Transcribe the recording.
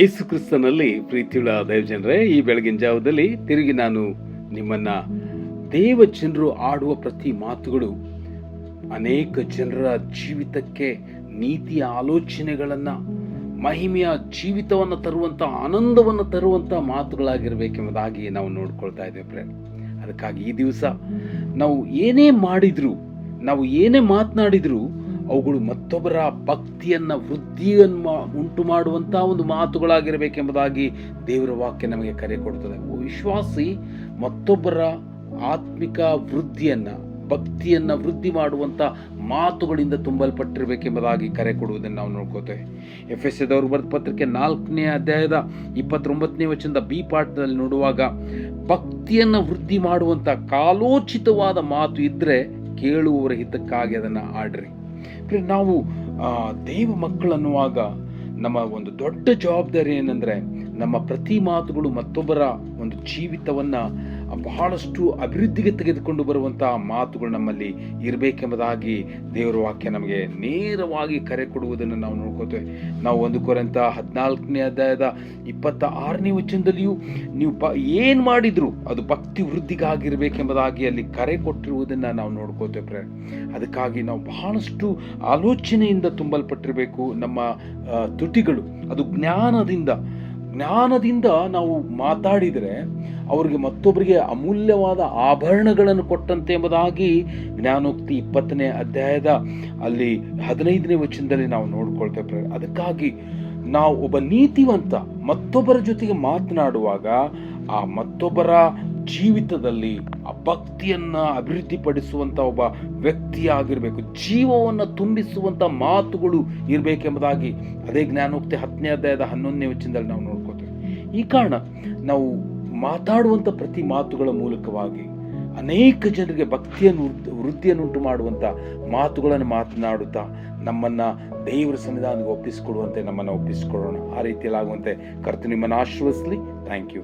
ಏಸು ಕ್ರಿಸ್ತನಲ್ಲಿ ಪ್ರೀತಿಯುಳ್ಳ ದೈವಜನರೇ, ಈ ಬೆಳಗಿನ ಜಾವದಲ್ಲಿ ತಿರುಗಿ ನಾನು ನಿಮ್ಮನ್ನ ದೇವ ಜನರು ಆಡುವ ಪ್ರತಿ ಮಾತುಗಳು, ಅನೇಕ ಜನರ ಜೀವಿತಕ್ಕೆ ನೀತಿಯ ಆಲೋಚನೆಗಳನ್ನು, ಮಹಿಮೆಯ ಜೀವಿತವನ್ನು ತರುವಂತ, ಆನಂದವನ್ನು ತರುವಂತ ಮಾತುಗಳಾಗಿರಬೇಕೆಂಬುದಾಗಿ ನಾವು ನೋಡ್ಕೊಳ್ತಾ ಇದ್ದೇವೆ ಫ್ರೆಂಡ್ ಅದಕ್ಕಾಗಿ ಈ ದಿವಸ ನಾವು ಏನೇ ಮಾಡಿದ್ರು, ನಾವು ಏನೇ ಮಾತನಾಡಿದ್ರು ಅವುಗಳು ಮತ್ತೊಬ್ಬರ ಭಕ್ತಿಯನ್ನ ವೃದ್ಧಿಯನ್ನು ಉಂಟು ಮಾಡುವಂಥ ಒಂದು ಮಾತುಗಳಾಗಿರಬೇಕೆಂಬುದಾಗಿ ದೇವರ ವಾಕ್ಯ ನಮಗೆ ಕರೆ ಕೊಡುತ್ತದೆ. ವಿಶ್ವಾಸಿ, ಮತ್ತೊಬ್ಬರ ಆತ್ಮಿಕ ವೃದ್ಧಿಯನ್ನ, ಭಕ್ತಿಯನ್ನ ವೃದ್ಧಿ ಮಾಡುವಂತ ಮಾತುಗಳಿಂದ ತುಂಬಲ್ಪಟ್ಟಿರಬೇಕೆಂಬುದಾಗಿ ಕರೆ ಕೊಡುವುದನ್ನು ನಾವು ನೋಡ್ಕೋತೇವೆ. ಎಫ್ ಎಸ್ ಎದವರು ಬರೆದ ಪತ್ರಿಕೆ ನಾಲ್ಕನೇ ಅಧ್ಯಾಯದ ಇಪ್ಪತ್ತೊಂಬತ್ತನೇ ವಚನದ ಬಿ ಪಾಠದಲ್ಲಿ ನೋಡುವಾಗ, ಭಕ್ತಿಯನ್ನ ವೃದ್ಧಿ ಮಾಡುವಂತ ಕಾಲೋಚಿತವಾದ ಮಾತು ಇದ್ದರೆ ಕೇಳುವವರ ಹಿತಕ್ಕಾಗಿ ಅದನ್ನ ಆಡ್ರಿ. ನಾವು ದೇವ ಮಕ್ಕಳನ್ನುವಾಗ ನಮ್ಮ ಒಂದು ದೊಡ್ಡ ಜವಾಬ್ದಾರಿ ಏನಂದ್ರೆ ನಮ್ಮ ಪ್ರತಿ ಮಾತುಗಳು ಮತ್ತೊಬ್ಬರ ಒಂದು ಜೀವಿತವನ್ನ ಬಹಳಷ್ಟು ಅಭಿವೃದ್ಧಿಗೆ ತೆಗೆದುಕೊಂಡು ಬರುವಂತಹ ಮಾತುಗಳು ನಮ್ಮಲ್ಲಿ ಇರಬೇಕೆಂಬುದಾಗಿ ದೇವರ ವಾಕ್ಯ ನಮಗೆ ನೇರವಾಗಿ ಕರೆ ಕೊಡುವುದನ್ನು ನಾವು ನೋಡ್ಕೋತೇವೆ. ನಾವು ಒಂದು ಕೊರಂತ ಹದಿನಾಲ್ಕನೇ ಅಧ್ಯಾಯದ ಇಪ್ಪತ್ತ ಆರನೇ ವಚನದಲ್ಲಿಯೂ ನೀವು ಬ ಏನು ಮಾಡಿದ್ರು ಅದು ಭಕ್ತಿ ವೃದ್ಧಿಗಾಗಿರಬೇಕೆಂಬುದಾಗಿ ಅಲ್ಲಿ ಕರೆ ಕೊಟ್ಟಿರುವುದನ್ನು ನಾವು ನೋಡ್ಕೋತೇವೆ ಪ್ರೇ ಅದಕ್ಕಾಗಿ ನಾವು ಬಹಳಷ್ಟು ಆಲೋಚನೆಯಿಂದ ತುಂಬಲ್ಪಟ್ಟಿರಬೇಕು ನಮ್ಮ ತುಟಿಗಳು. ಅದು ಜ್ಞಾನದಿಂದ ಜ್ಞಾನದಿಂದ ನಾವು ಮಾತಾಡಿದರೆ ಅವರಿಗೆ ಮತ್ತೊಬ್ಬರಿಗೆ ಅಮೂಲ್ಯವಾದ ಆಭರಣಗಳನ್ನು ಕೊಟ್ಟಂತೆ ಎಂಬುದಾಗಿ ಜ್ಞಾನೋಕ್ತಿ ಇಪ್ಪತ್ತನೇ ಅಧ್ಯಾಯದ ಅಲ್ಲಿ ಹದಿನೈದನೇ ವಚನದಲ್ಲಿ ನಾವು ನೋಡ್ಕೊಳ್ತೇವೆ ಅದಕ್ಕಾಗಿ ನಾವು ಒಬ್ಬ ನೀತಿವಂತ ಮತ್ತೊಬ್ಬರ ಜೊತೆಗೆ ಮಾತನಾಡುವಾಗ ಆ ಮತ್ತೊಬ್ಬರ ಜೀವಿತದಲ್ಲಿ ಆ ಭಕ್ತಿಯನ್ನು ಅಭಿವೃದ್ಧಿಪಡಿಸುವಂಥ ಒಬ್ಬ ವ್ಯಕ್ತಿಯಾಗಿರಬೇಕು. ಜೀವವನ್ನ ತುಂಬಿಸುವಂತ ಮಾತುಗಳು ಇರಬೇಕೆಂಬುದಾಗಿ ಅದೇ ಜ್ಞಾನೋಕ್ತಿ ಹತ್ತನೇ ಅಧ್ಯಾಯದ ಹನ್ನೊಂದನೇ ವಚನದಲ್ಲಿ ನಾವು ನೋಡ್ಕೋತೇವೆ ಈ ಕಾರಣ ನಾವು ಮಾತಾಡುವಂಥ ಪ್ರತಿ ಮಾತುಗಳ ಮೂಲಕವಾಗಿ ಅನೇಕ ಜನರಿಗೆ ಭಕ್ತಿಯನ್ನು ವೃದ್ಧಿ- ವೃದ್ಧಿಯನ್ನುಂಟು ಮಾಡುವಂಥ ಮಾತುಗಳನ್ನು ಮಾತನಾಡುತ್ತಾ ನಮ್ಮನ್ನು ದೇವರ ಸನ್ನಿಧಾನಕ್ಕೆ ಒಪ್ಪಿಸಿಕೊಡುವಂತೆ ನಮ್ಮನ್ನು ಒಪ್ಪಿಸಿಕೊಡೋಣ ಆ ರೀತಿಯಲ್ಲಾಗುವಂತೆ ಕರ್ತು ನಿಮ್ಮನ್ನು ಆಶೀರ್ವದಿಸಲಿ. Thank you